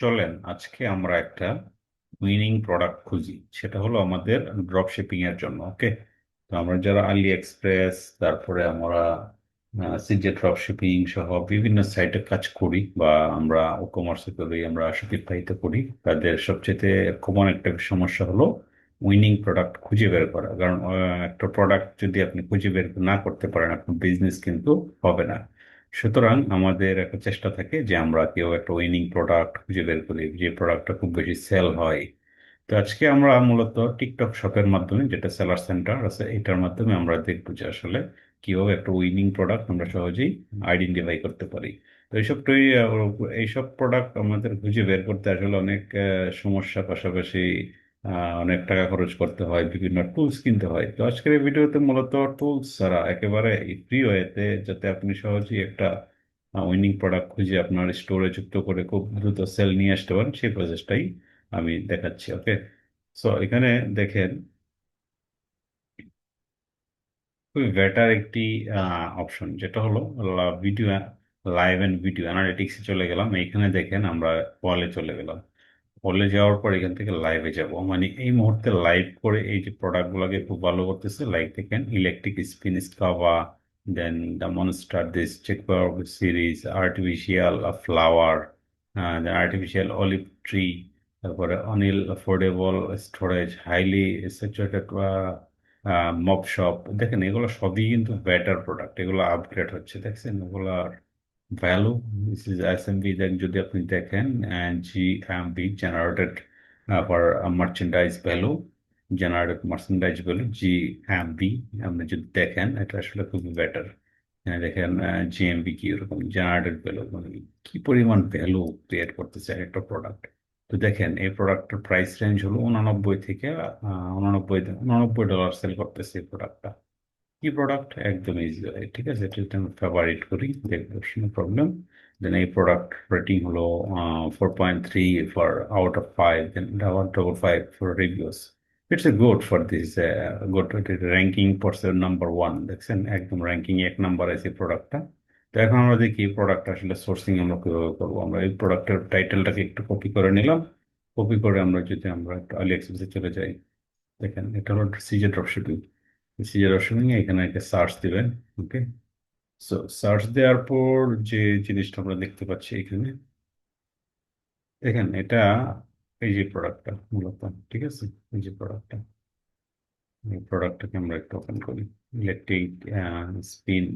চলেন, আজকে আমরা একটা উইনিং প্রোডাক্ট খুঁজি। সেটা হলো আমাদের ড্রপ শিপিং এর জন্য ওকে তো আমরা যারা আলি এক্সপ্রেস তারপরে আমরা সিজে ড্রপ শিপিং সহ বিভিন্ন সাইটে কাজ করি বা আমরা ও কমার্সে করি, আমরা শপিফাইতে করি, তাদের সবচেয়ে কমন একটা সমস্যা হলো উইনিং প্রোডাক্ট খুঁজে বের করা। কারণ একটা প্রোডাক্ট যদি আপনি খুঁজে বের না করতে পারেন, আপনার বিজনেস কিন্তু হবে না। সুতরাং আমাদের একটা চেষ্টা থাকে যে আমরা কেউ একটা উইনিং প্রোডাক্ট খুঁজে বের করি, যে প্রোডাক্টটা খুব বেশি সেল হয়। তো আজকে আমরা মূলত টিকটক শপের মাধ্যমে, যেটা সেলার সেন্টার আছে, এটার মাধ্যমে আমরা দেখব যে আসলে কীভাবে একটা উইনিং প্রোডাক্ট আমরা সহজেই আইডেন্টিফাই করতে পারি। তো এইসব এইসব প্রোডাক্ট আমাদের খুঁজে বের করতে আসলে অনেক সমস্যা পাশাপাশি অনেক টাকা খরচ করতে হয়, বিভিন্ন টুলস কিনতে হয়। তো আজকের এই ভিডিওতে মূলত টুলস ছাড়া একেবারে ফ্রি ওয়েতে যাতে আপনি সহজেই একটা উইনিং প্রোডাক্ট খুঁজে আপনার স্টোরে যুক্ত করে খুব দ্রুত সেল নিয়ে আসতে পারেন, সেই প্রসেসটাই আমি দেখাচ্ছি ওকে সো এখানে দেখেন, খুবই বেটার একটি অপশন যেটা হলো ভিডিও লাইভ এন্ড ভিডিও অ্যানালিটিক্সে চলে গেলাম। এইখানে দেখেন আমরা ওয়ালে চলে গেলাম। কলে যাওয়ার পর এখান থেকে লাইভে যাব। মানে এই মুহূর্তে লাইভ করে এই যে প্রোডাক্টগুলোকে খুব ভালো করতেছে লাইক দেখেন electric spin scrubber then the monster this চেকবার্গ series artificial flower then artificial olive tree তারপরে Anil affordable storage highly saturated mop shop দেখেন এগুলো সবই কিন্তু বেটার প্রোডাক্ট এগুলো আপগ্রেড হচ্ছে, দেখছেন? এগুলার value this is SMB then যদি আপনি দেখেন GMB generated for merchandise value generated merchandise value GMB আপনি যদি দেখেন এটা আসলে খুবই বেটার দেখেন জিএমবি কি এরকম জেনারেটেড ভ্যালু মানে কি পরিমাণ ভ্যালু ক্রিয়েট করতেছে একটা প্রোডাক্ট তো দেখেন, এই প্রোডাক্টের প্রাইস রেঞ্জ হলো উনানব্বই থেকে উনানব্বই উনানব্বই ডলার সেল করতেছে এই প্রোডাক্টটা কি প্রোডাক্ট একদম ইজি ঠিক আছে? এটা যদি আমি ফেভারিট করি, দেখব, কোনো প্রবলেম দেন এই প্রোডাক্ট রেটিং হলো four point three for out of five then one double five for reviews it's a good for this good ranking পড়ছে নাম্বার ওয়ান দেখছেন? একদম র্যাঙ্কিং এক নাম্বার আছে প্রোডাক্টটা তো এখন আমরা দেখি এই প্রোডাক্ট আসলে সোর্সিং আমরা কীভাবে করব। আমরা এই প্রোডাক্টের টাইটেলটাকে একটু কপি করে নিলাম। কপি করে আমরা যদি আমরা একটু আলি এক্সপ্রেসে চলে যাই, দেখেন, এটা হলো সিজে ড্রপশিপিং সিজে ড্রপশিপিং এখানে একটা সার্চ দিবেন ওকে সো সার্চ দেওয়ার পর যে জিনিসটা আমরা দেখতে পাচ্ছি এখানে দেখেন এটা এই যে প্রোডাক্টটা মূলত ঠিক আছে? এই যে প্রোডাক্টটা এই প্রোডাক্টটাকে আমরা একটু ওপেন করি। Electric spin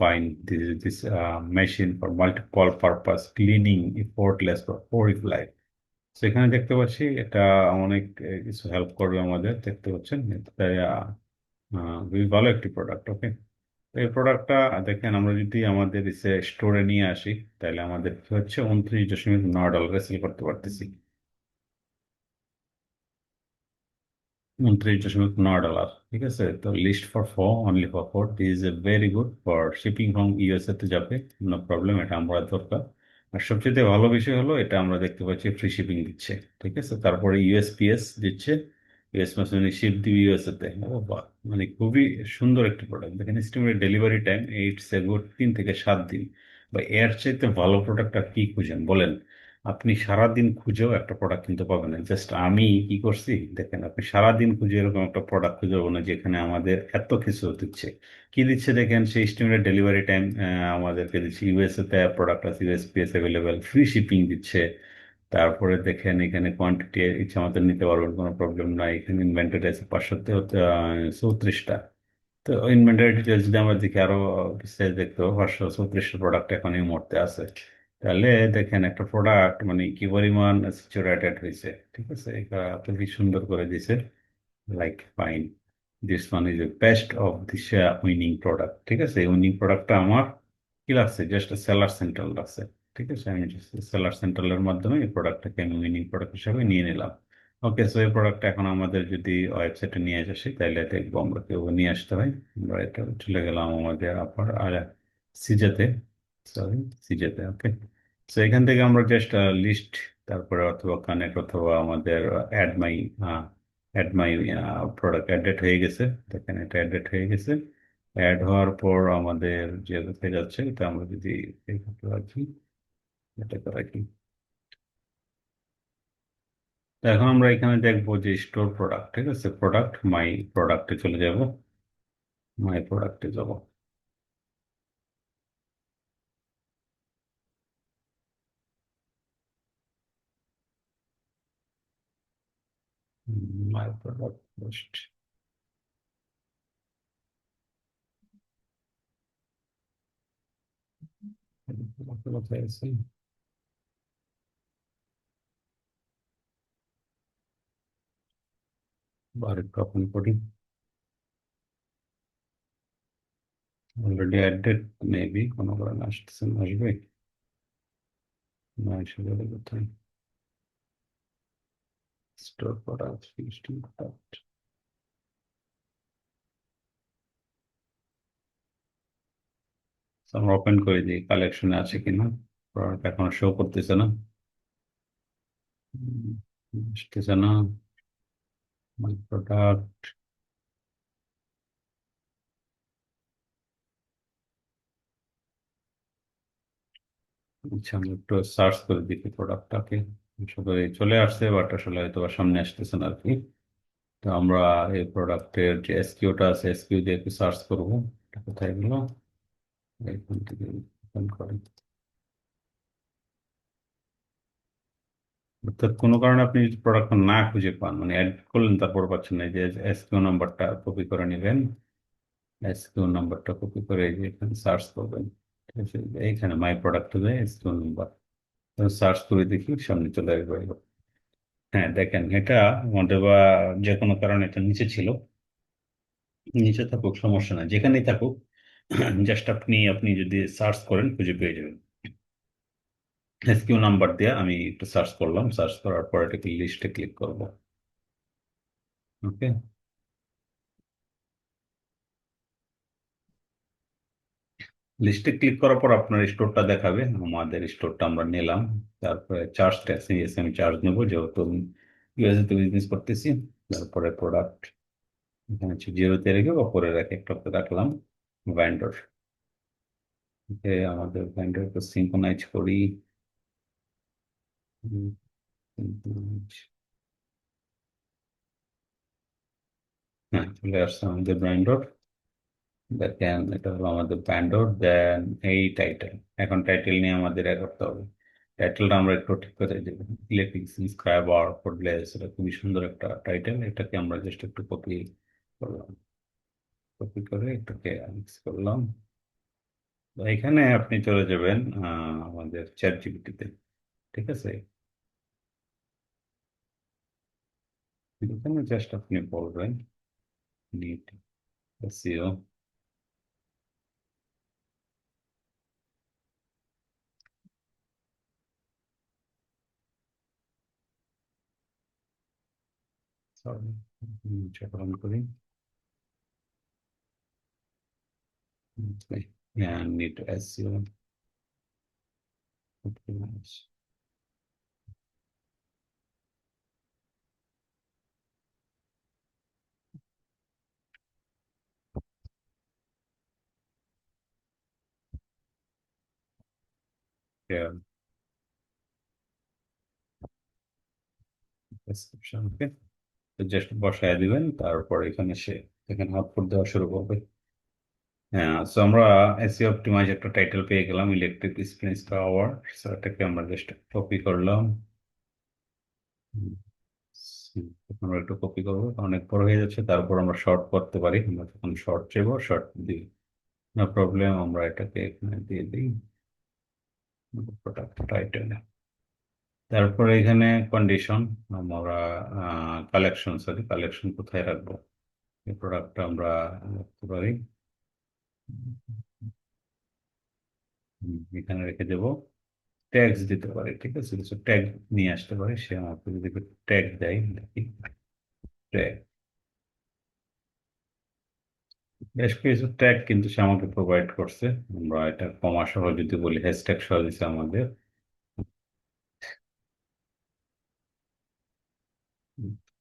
fine this is this uh, machine for multiple purpose cleaning effortless for horrific life তো এখানে দেখতে পাচ্ছি এটা অনেক কিছু হেল্প করবে আমাদের, দেখতে পাচ্ছেন? খুবই ভালো একটি প্রোডাক্ট ওকে তো এই প্রোডাক্টটা দেখেন, আমরা যদি আমাদের স্টোরে নিয়ে আসি, তাহলে আমাদের কি হচ্ছে? উনত্রিশ দশমিক নয় ডলারে সেল করতে পারতেছি। উনত্রিশ দশমিক নয় ডলার ঠিক আছে? তো list for four only for four is a very good for shipping from USA তে যাবে নো প্রবলেম এটা আমরা দরকার। আর সবচেয়ে ভালো বিষয় হলো, এটা আমরা দেখতে পাচ্ছি ফ্রি শিপিং দিচ্ছে, ঠিক আছে? তারপরে ইউএসপিএস দিচ্ছে ইউএস মানে শিপ দিবি বাহ! মানে খুবই সুন্দর একটি প্রোডাক্ট দেখেন estimated delivery time it's a good তিন থেকে সাত দিন। বা এর চাইতে ভালো প্রোডাক্ট আর কি খুঁজেন? বলেন। আপনি সারাদিন খুঁজেও একটা প্রোডাক্ট কিনতে পাবেন না। জাস্ট আমি কি করছি? দেখেন, আপনি সারাদিন খুঁজে এরকম একটা প্রোডাক্ট খুঁজে পাবেন না, যেখানে আমাদের এত কিছু দিচ্ছে। কি দিচ্ছে দেখেন, সেই স্টিমের ডেলিভারি টাইম আমাদেরকে দিচ্ছে। ইউএসএ তে প্রোডাক্ট আছে ইউএসপিএস অ্যাভেলেবেল ফ্রি শিপিং দিচ্ছে। তারপরে দেখেন, এখানে কোয়ান্টিটি ইচ্ছা মতো নিতে পারবেন, কোনো প্রবলেম নাই। এখানে ইনভেন্টরি আছে পাঁচশো চৌত্রিশটা। তো ইনভেন্টরি ডিটেলস যদি আমরা দেখি, আরও বিস্তারিত দেখতে পাবো, পাঁচশো চৌত্রিশটা প্রোডাক্ট এখন এই মুহূর্তে আছে। তাহলে দেখেন একটা প্রোডাক্ট মানে কি পরিমাণ স্যাচুরেটেড হয়েছে ঠিক আছে? এটা আপনি কি সুন্দর করে দিছে like fine this one is a best of this winning product ঠিক আছে? উইনিং প্রোডাক্টটা আমার কি লাগছে? জাস্ট সেলার সেন্ট্রাল লাগছে, ঠিক আছে? আমি সেলার সেন্ট্রালের মাধ্যমে এই প্রোডাক্টটাকে আমি উইনিং প্রোডাক্ট হিসাবে নিয়ে নিলাম। ওকে সো এই প্রোডাক্টটা এখন আমাদের যদি ওয়েবসাইটে নিয়ে আসি, তাহলে দেখব আমরা কেউ নিয়ে আসতে হয়। আমরা এটা চলে গেলাম আমাদের আপার আর সিজেতে। সরি সিজেতে ওকে সো এখান থেকে আমরা জাস্ট লিস্ট তারপরে অথবা কানেক্ট অথবা আমাদের add my add my product added হয়ে গেছে। দেখেন, এটা অ্যাডেড হয়ে গেছে। অ্যাড হওয়ার পর আমাদের যে কোথায় যাচ্ছে, এটা আমরা যদি পারছি এটাকে রাখি। এখন আমরা এখানে দেখব যে স্টোর প্রোডাক্ট ঠিক আছে? প্রোডাক্ট মাই প্রোডাক্টে চলে যাব। মাই প্রোডাক্টে যাব। মাই প্রোডাক্ট পোস্ট কোথায় আছে আরেকটু ওপেন করি অলরেডি অ্যাডেড মেবি কোনো কারণে আসতেছে না আসবে না এসে গেলে কোথায় স্টোর প্রোডাক্ট ফিক্সড প্রোডাক্ট আমরা ওপেন করে দিই কালেকশনে আছে কিনা? প্রোডাক্ট এখনও শো করতেছে না। আসতেছে না। মাই প্রোডাক্ট আচ্ছা আমি একটু সার্চ করে দেখি প্রোডাক্টটাকে চলে আসছে বাট আসলে হয়তো সামনে আসতেছে না আর কি। তো আমরা এই প্রোডাক্টের যে এসকিউটা আছে এসকিউ দিয়ে একটু সার্চ করব কোথায় গেল? এখান থেকে ওপেন করি। অর্থাৎ কোনো কারণে আপনি যদি প্রোডাক্ট না খুঁজে পান মানে অ্যাড করলেন, তারপর পাচ্ছেন না, এই যে এসকিউ নাম্বারটা কপি করে নেবেন। এসকিউ নাম্বারটা কপি করে এই যে এখানে সার্চ করবেন। এইখানে মাই প্রোডাক্ট দেয় এসকিউ নাম্বার। সার্চ করে দেখি, সামনে চলে আসবে। হ্যাঁ দেখেন, এটা আমাদের বা যে কোনো কারণে এটা নিচে ছিল। নিচে থাকুক, সমস্যা না যেখানেই থাকুক জাস্ট আপনি আপনি যদি সার্চ করেন, খুঁজে পেয়ে যাবেন। এসকিউ নাম্বার দিয়ে আমি একটু সার্চ করলাম সার্চ করার পর এটাকে লিস্টে ক্লিক করব। ওকে লিস্টে ক্লিক করার পর আপনার স্টোরটা দেখাবে। আমাদের স্টোরটা আমরা নিলাম। তারপরে চার্জ ট্যাক্স ইয়েস আমি চার্জ নেব, যেহেতু ইউএসএ তে বিজনেস করতেছি। তারপরে প্রোডাক্ট এখানে হচ্ছে জিরোতে রেখে বা পরে রেখে একটা রাখলাম। ভ্যান্ডর আমাদের ভ্যান্ডরকে সিঙ্কোনাইজ করি। হ্যাঁ চলে আসছে আমাদের ব্র্যান্ডর দেখেন এটা হলো আমাদের ব্র্যান্ডর দেন এই টাইটেল এখন টাইটেল নিয়ে আমাদের এ করতে হবে। টাইটেলটা আমরা একটু ঠিক করে দেবো ইলেকট্রিক সাবস্ক্রাইবার কোডলেস এটা খুবই সুন্দর একটা টাইটেল এটাকে আমরা জাস্ট একটু কপি করলাম। কপি করে এটাকে মিক্স করলাম। এখানে আপনি চলে যাবেন আমাদের চ্যাট জিপিটিতে ঠিক আছে? এখানে জাস্ট আপনি বলবেন নিট Sorry, let me check what I'm putting. Okay. Yeah, I need to assume. Okay. Nice. Yeah. Description. Okay. Just বসায় দিবেন, তারপর এখানে সে, এখানে আউটপুট দেওয়া শুরু করবে। হ্যাঁ সো আমরা এসি অপটিমাইজ একটা টাইটেল পেয়ে গেলাম ইলেকট্রিক এক্সপিরিয়েন্স পাওয়ার সো এটাকে আমরা জাস্ট কপি করলাম। আমরা একটু কপি করব, অনেক বড় হয়ে যাচ্ছে, তারপর আমরা শর্ট করতে পারি, আমরা যখন শর্ট চাইব শর্ট দিই নো প্রবলেম আমরা এটাকে এখানে দিয়ে দিই। প্রোডাক্ট টাইটেল তারপরে এখানে কন্ডিশন আমরা কালেকশন সরি কালেকশন কোথায় রাখব? এই প্রোডাক্টটা আমরা রাখতে পারি। এখানে রেখে দেবো। ট্যাগস দিতে পারি, ঠিক আছে? কিছু ট্যাগ নিয়ে আসতে পারি, সে আমাকে যদি ট্যাগ দেয়, দেখি। ট্যাগ বেশ কিছু ট্যাগ কিন্তু সে আমাকে প্রোভাইড করছে। আমরা এটা কমা সহ যদি বলি হ্যাশট্যাগ সহ দিছে আমাদের কমা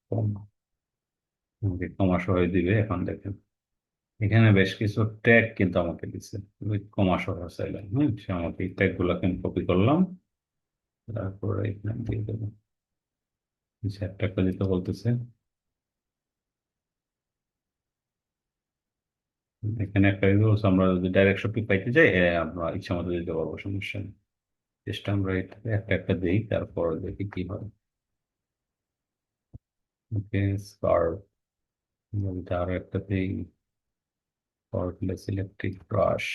আমাকে কমা সহ দিবে এখন দেখেন। এখানে বেশ কিছু ট্যাগ কিন্তু আমাকে দিচ্ছে কমা সহ চাইলাম হ্যাঁ? আমাকে এই ট্যাগগুলো কপি করলাম। তারপর এখানে দিয়ে দেবো। টাকা দিতে বলতেছে। এখানে একটা রুলস আমরা যদি ডাইরেক্ট শপিং পাইতে যাই এ, আমরা ইচ্ছা মতো দিতে পারব সমস্যা নেই। চেষ্টা আমরা একটা একটা দিই তারপর দেখি কি হয়। ওকে স্কার্ফ আরও একটা দিই কর্ডলেস ইলেকট্রিক ব্রাশ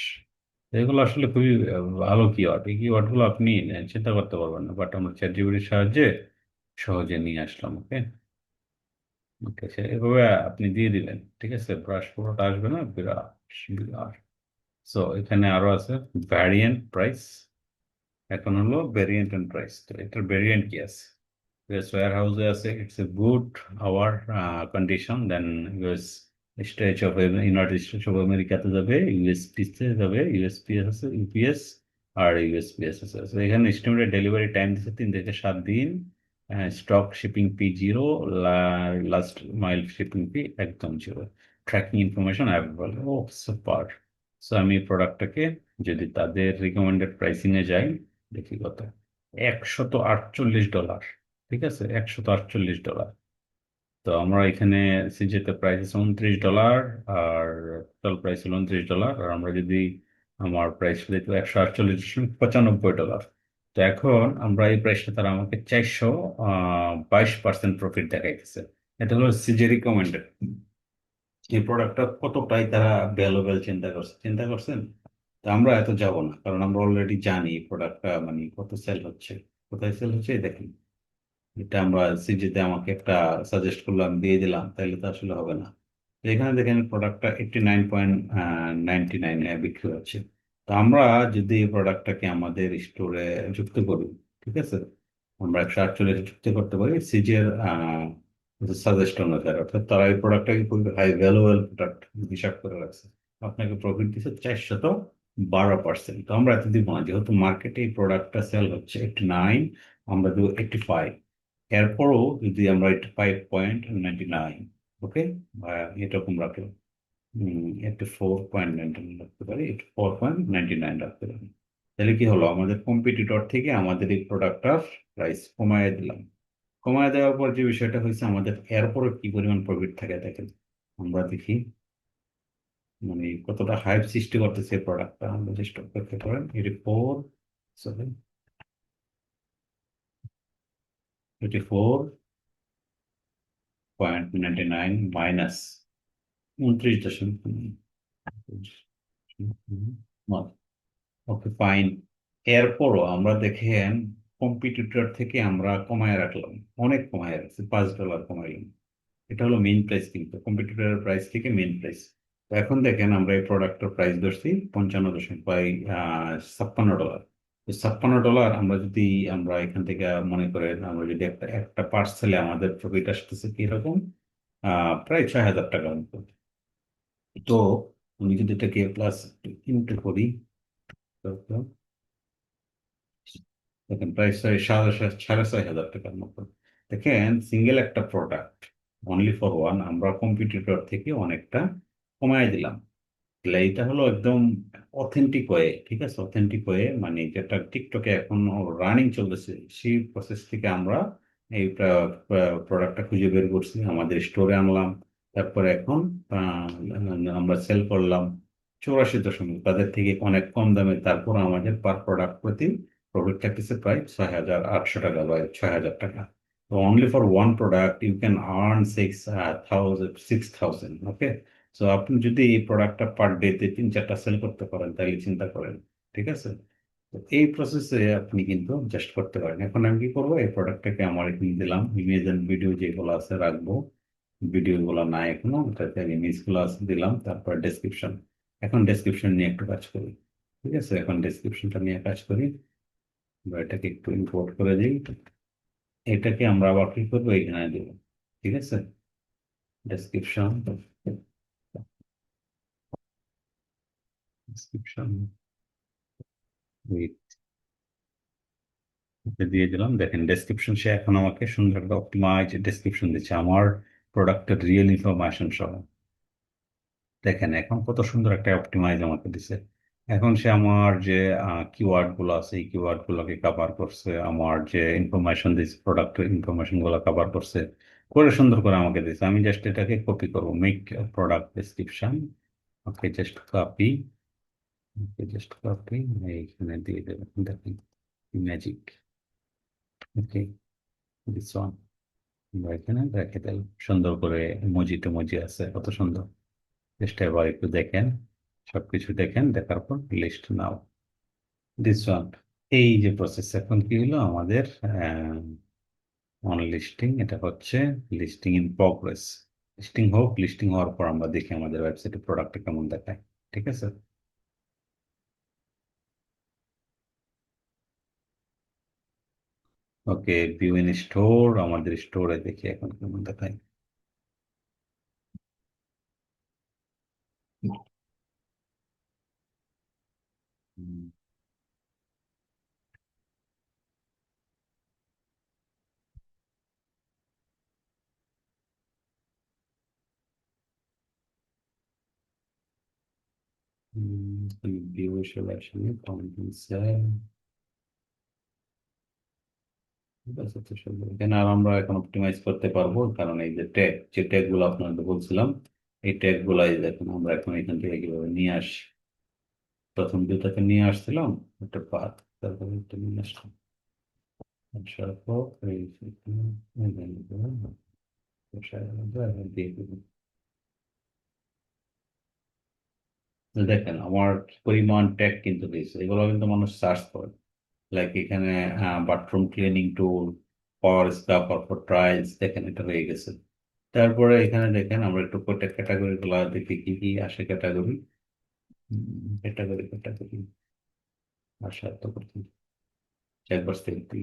এগুলো আসলে খুবই ভালো কিওয়ার্ড এই কিওয়ার্ডগুলো আপনি চিন্তা করতে পারবেন না বাট আমরা চ্যাট জিপিটির সাহায্যে সহজে নিয়ে আসলাম, ওকে? ঠিক আছে এভাবে আপনি দিয়ে দিলেন, ঠিক আছে? ব্রাশ পুরোটা আসবে না বিরাট বিরাট সো এখানে আরও আছে ভ্যারিয়েন্ট প্রাইস এখন হলো ভ্যারিয়েন্ট এন্ড প্রাইস তো এটার ভ্যারিয়েন্ট কি আছে? ইউএস ওয়ার হাউসে আছে it's a good our condition then US stage of United States of আমেরিকাতে যাবে ইউএসপিতে যাবে ইউএসপিএস আছে ইউপিএস আর ইউএসপিএস আছে এখানে এস্টিমেটেড ডেলিভারি টাইম দিচ্ছে তিন থেকে সাত দিন stock shipping P zero last mile shipping P একদম জিরো ট্র্যাকিং ইনফরমেশন অ্যাভেলেবল ও সুপার সো আমি প্রোডাক্টটাকে যদি তাদের রিকমেন্ডেড প্রাইসিং এ যাই, দেখি কত? একশত আটচল্লিশ ডলার ঠিক আছে? একশত আটচল্লিশ ডলার। তো আমরা এখানে সিজেতে প্রাইস আছে উনত্রিশ ডলার আর টোটাল প্রাইস হলো উনত্রিশ ডলার। আর আমরা যদি আমার প্রাইস দিত একশো আটচল্লিশ পঁচানব্বই ডলার। তো এখন আমরা এই প্রাইসটা তারা আমাকে চারশো বাইশ পার্সেন্ট প্রফিট দেখাইতেছে। এটা হলো সিজে রিকমেন্ডেড এই প্রোডাক্টটা কতটাই তারা ভ্যালুয়েবল চিন্তা করছে? চিন্তা করছেন? তো আমরা এত যাব না, কারণ আমরা অলরেডি জানি প্রোডাক্টটা মানে কত সেল হচ্ছে। কোথায় সেল হচ্ছে? দেখেন। এটা আমরা সিজিতে আমাকে একটা সাজেস্ট করলাম, দিয়ে দিলাম তাহলে তো আসলে হবে না। এখানে দেখেন প্রোডাক্টটা এইটটি নাইন পয়েন্ট নাইনটি নাইনে বিক্রি হচ্ছে। তো আমরা যদি এই প্রোডাক্টটাকে আমাদের স্টোরে যুক্ত করি, ঠিক আছে? আমরা একশো আটচল্লিশ যুক্ত করতে পারি সিজের সাজেস্ট অনুসারে অর্থাৎ তারা এই প্রোডাক্টটাকে খুবই হাই ভ্যালুয়েবল প্রোডাক্ট হিসাব করে রাখছে। আপনাকে প্রফিট দিচ্ছে চারশত বারো পার্সেন্ট তো আমরা এত দিব না যেহেতু মার্কেটে এই প্রোডাক্টটা সেল হচ্ছে এইটটি নাইন আমরা দেবো এইটটি ফাইভ এরপরও যদি আমরা এটা five point ninety nine okay বা এরকম রাখলাম একটু ফোর পয়েন্ট নাইনটি নাইন রাখতে পারি এটা ফোর পয়েন্ট নাইনটি নাইন রাখতে পারি। তাহলে কি হলো? আমাদের কম্পিটিটর থেকে আমাদের এই প্রোডাক্টটার প্রাইস কমায় দিলাম। কমায় দেওয়ার পর যে বিষয়টা হয়েছে, আমাদের এরপরও কি পরিমাণ প্রফিট থাকে দেখেন? আমরা দেখি মানে কতটা হাইপ সৃষ্টি করতেছে প্রোডাক্টটা আমরা জাস্ট অপেক্ষা করেন এটি ফোর সরি 24.99 মাইনাস উনত্রিশ দশমিক ওকে ফাইন এরপরও আমরা দেখেন কম্পিটিটর থেকে আমরা কমায় রাখলাম। অনেক কমায় রাখছি, পাঁচ ডলার কমাইলাম এটা হলো মেন প্রাইস কিন্তু কম্পিটিটরের প্রাইস থেকে মেন প্রাইস তো এখন দেখেন আমরা এই প্রোডাক্টের প্রাইস ধরছি পঞ্চান্ন দশমিক বাই ছাপ্পান্ন ডলার ছাপ্পান্ন ডলার আমরা যদি আমরা এখান থেকে মনে করেন আমরা যদি একটা একটা পার্সেলে আমাদের প্রফিট আসতেছে কীরকম? প্রায় ছয় হাজার টাকার মতো। তো আমি যদি এটাকে প্লাস ইন্টু করি, দেখেন। প্রায় ছয়, সাড়ে সাড়ে ছয় হাজার টাকার মতো। দেখেন সিঙ্গেল একটা প্রোডাক্ট অনলি ফর ওয়ান আমরা কম্পিটিটর থেকে অনেকটা কমায় দিলাম। তাহলে এটা হলো একদম অথেন্টিক ওয়ে ঠিক আছে? অথেন্টিক ওয়ে মানে যেটা টিকটকে এখন রানিং চলতেছে, সেই প্রসেস থেকে আমরা এই প্রোডাক্টটা খুঁজে বের করছি, আমাদের স্টোরে আনলাম, তারপরে এখন আমরা সেল করলাম চৌরাশি দশমিক, তাদের থেকে অনেক কম দামে তারপর আমাদের পার প্রোডাক্ট প্রতি প্রফিট থাকতেছে প্রায় ছয় হাজার আটশো টাকা বা ছয় হাজার টাকা। তো only for one product you can earn six thousand six thousand okay so আপনি যদি এই প্রোডাক্টটা পার ডেতে তিন চারটা সেল করতে পারেন, তাহলে চিন্তা করেন, ঠিক আছে? তো এই প্রসেসে আপনি কিন্তু জাস্ট করতে পারেন। এখন আমি কি করব? এই প্রোডাক্টটাকে আমার এখানে দিলাম। ইমেজ এন্ড ভিডিও যেগুলো আছে, রাখব। ভিডিওগুলো নাই এখনও, ওটাতে আমি ইমেজগুলো আছে, দিলাম। তারপর ডেসক্রিপশন এখন ডেসক্রিপশন নিয়ে একটু কাজ করি, ঠিক আছে? এখন ডেসক্রিপশনটা নিয়ে কাজ করি। বা এটাকে একটু ইম্পোর্ট করে দিই। এটাকে আমরা আবার কি করব? এখানে দেবো, ঠিক আছে? ডেসক্রিপশন ডেসক্রিপশন দিয়ে দিলাম। দেখেন ডেসক্রিপশন সে এখন আমাকে সুন্দর একটা অপটিমাইজ ডেসক্রিপশন দিচ্ছে আমার প্রোডাক্টের রিয়েল ইনফরমেশন সহ। দেখেন, এখন কত সুন্দর একটা অপটিমাইজ আমাকে দিচ্ছে এখন সে আমার যে কিওয়ার্ডগুলো আছে, এই কিওয়ার্ড গুলোকে কভার করছে, আমার যে ইনফরমেশন দিচ্ছে প্রোডাক্টের ইনফরমেশনগুলো কভার করছে, করে সুন্দর করে আমাকে দিচ্ছে আমি জাস্ট এটাকে কপি করব। Make product description okay just copy just copy এইখানে দিয়ে দেবেন দেখেন ম্যাজিক ওকে দিস ওয়ান এখানে রেখে দেয় সুন্দর করে মজি টমজি আছে, কত সুন্দর। চেষ্টা এবার একটু দেখেন। সবকিছু দেখেন, দেখার পর লিস্ট নাও। দিস ওয়ান এই যে প্রসেস এখন কি হলো? আমাদের অন লিস্টিং এটা হচ্ছে লিস্টিং ইন প্রগ্রেস লিস্টিং হোক লিস্টিং হওয়ার পর আমরা দেখি আমাদের ওয়েবসাইটে প্রোডাক্টটা কেমন দেখায়। ঠিক আছে? ওকে ভিউ ইন স্টোর আমাদের স্টোরে দেখি এখন কেমন দেখায় হুম, ভিউ হিসেবে আসলে কন্টেন্ট ঠিক আছে তো সুন্দর এখানে আর আমরা এখন অপটিমাইজ করতে পারব, কারণ এই যে ট্যাগ যে ট্যাগগুলো আপনাদের বলছিলাম, এই ট্যাগ গুলাই দেখুন, আমরা এখন এখান থেকে কীভাবে নিয়ে আসি, প্রথম দুটাকে নিয়ে আসছিলাম, একটা পাত, তারপরে একটা নিয়ে আসলাম। দিয়ে দেবো দেখেন, আমার পরিমাণ ট্যাগ কিন্তু হয়েছে এগুলো কিন্তু মানুষ সার্চ করে। লাইক এখানে bathroom cleaning tool power scraper for trials দেখেন এটা হয়ে গেছে তারপরে এখানে দেখেন, আমরা একটু ক্যাটাগরি গুলা দেখি, কি কি আসে ক্যাটাগরি ক্যাটাগরি ক্যাটাগরি আশা তো করতে একবার সেলফি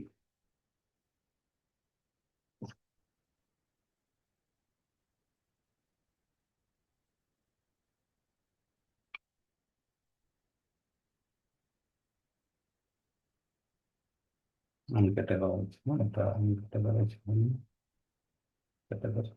ক্যাটাগরি এটা আমি ক্যাটাগরি ক্যাটাগরি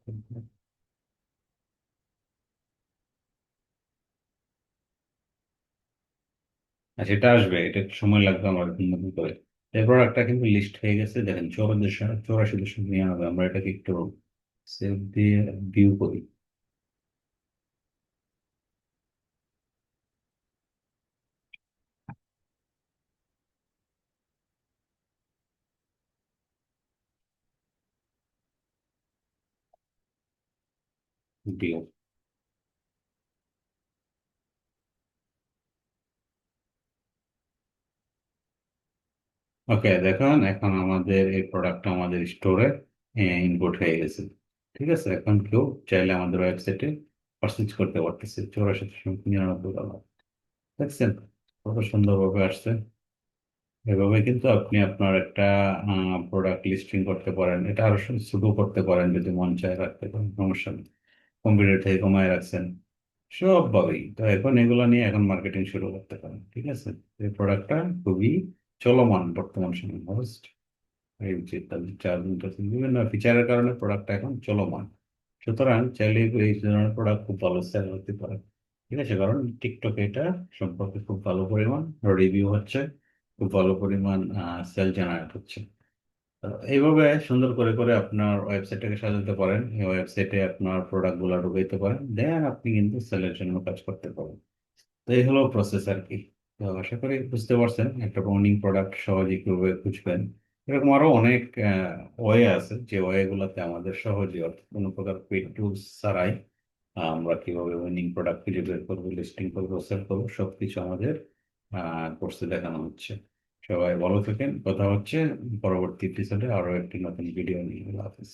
আচ্ছা এটা আসবে, এটা সময় লাগবে আমার নতুন করে। এই প্রোডাক্টটা কিন্তু লিস্ট হয়ে গেছে, দেখেন চৌরাশি চৌরাশি দশমিক নিরানব্বই আমরা এটাকে একটু সেভ দিয়ে ভিউ করি। ভিউ ওকে দেখুন, এখন আমাদের এই প্রোডাক্টটা আমাদের স্টোরে ইনপুট হয়ে গেছে। ঠিক আছে, এখন কেউ চাইলে আমাদের ওয়েবসাইটে পারচেজ করতে পারতেছে। চৌরাশি দশমিক নিরানব্বই ডলার দেখছেন, কত সুন্দরভাবে আসছে। এভাবে কিন্তু আপনি আপনার একটা প্রোডাক্ট লিস্টিং করতে পারেন। এটা আরও ছোট করতে পারেন যদি মন চায়, রাখতে পারেন, সমস্যা নেই। কম্পিউটার থেকে কমায় রাখছেন। সবভাবেই তো এখন এগুলো নিয়ে এখন মার্কেটিং শুরু করতে পারেন, ঠিক আছে? এই প্রোডাক্টটা খুবই চলমান বর্তমান সময়। মোস্ট এই চার্জিং বিভিন্ন ফিচারের কারণে প্রোডাক্টটা এখন চলমান। সুতরাং চাইলে এই ধরনের প্রোডাক্ট খুব ভালো সেল হতে পারে, ঠিক আছে? কারণ টিকটকে এটা সম্পর্কে খুব ভালো পরিমাণ রিভিউ হচ্ছে, খুব ভালো পরিমাণ সেল জেনারেট হচ্ছে। এইভাবে সুন্দর করে করে আপনার ওয়েবসাইটটাকে সাজাতে পারেন। এই ওয়েবসাইটে আপনার প্রোডাক্টগুলো ঢুকাইতে পারেন। দেন আপনি কিন্তু সেলের জন্য কাজ করতে পারেন তো এই হলো প্রসেস আর কি। তো আশা করি বুঝতে পারছেন, একটা রানিং প্রোডাক্ট সহজে কীভাবে খুঁজবেন। এরকম আরও অনেক ওয়ে আছে। যে ওয়ে গুলোতে আমাদের সহজে অর্থাৎ কোনো প্রকার পেড টুলস ছাড়াই আমরা কীভাবে উইনিং প্রোডাক্ট খুঁজে বের করব লিস্টিং করব সেল করব, সবকিছু আমাদের কোর্সে দেখানো হচ্ছে। সবাই ভালো থাকেন। কথা হচ্ছে পরবর্তী এপিসোডে আরও একটি নতুন ভিডিও নিয়ে। হাফিজ।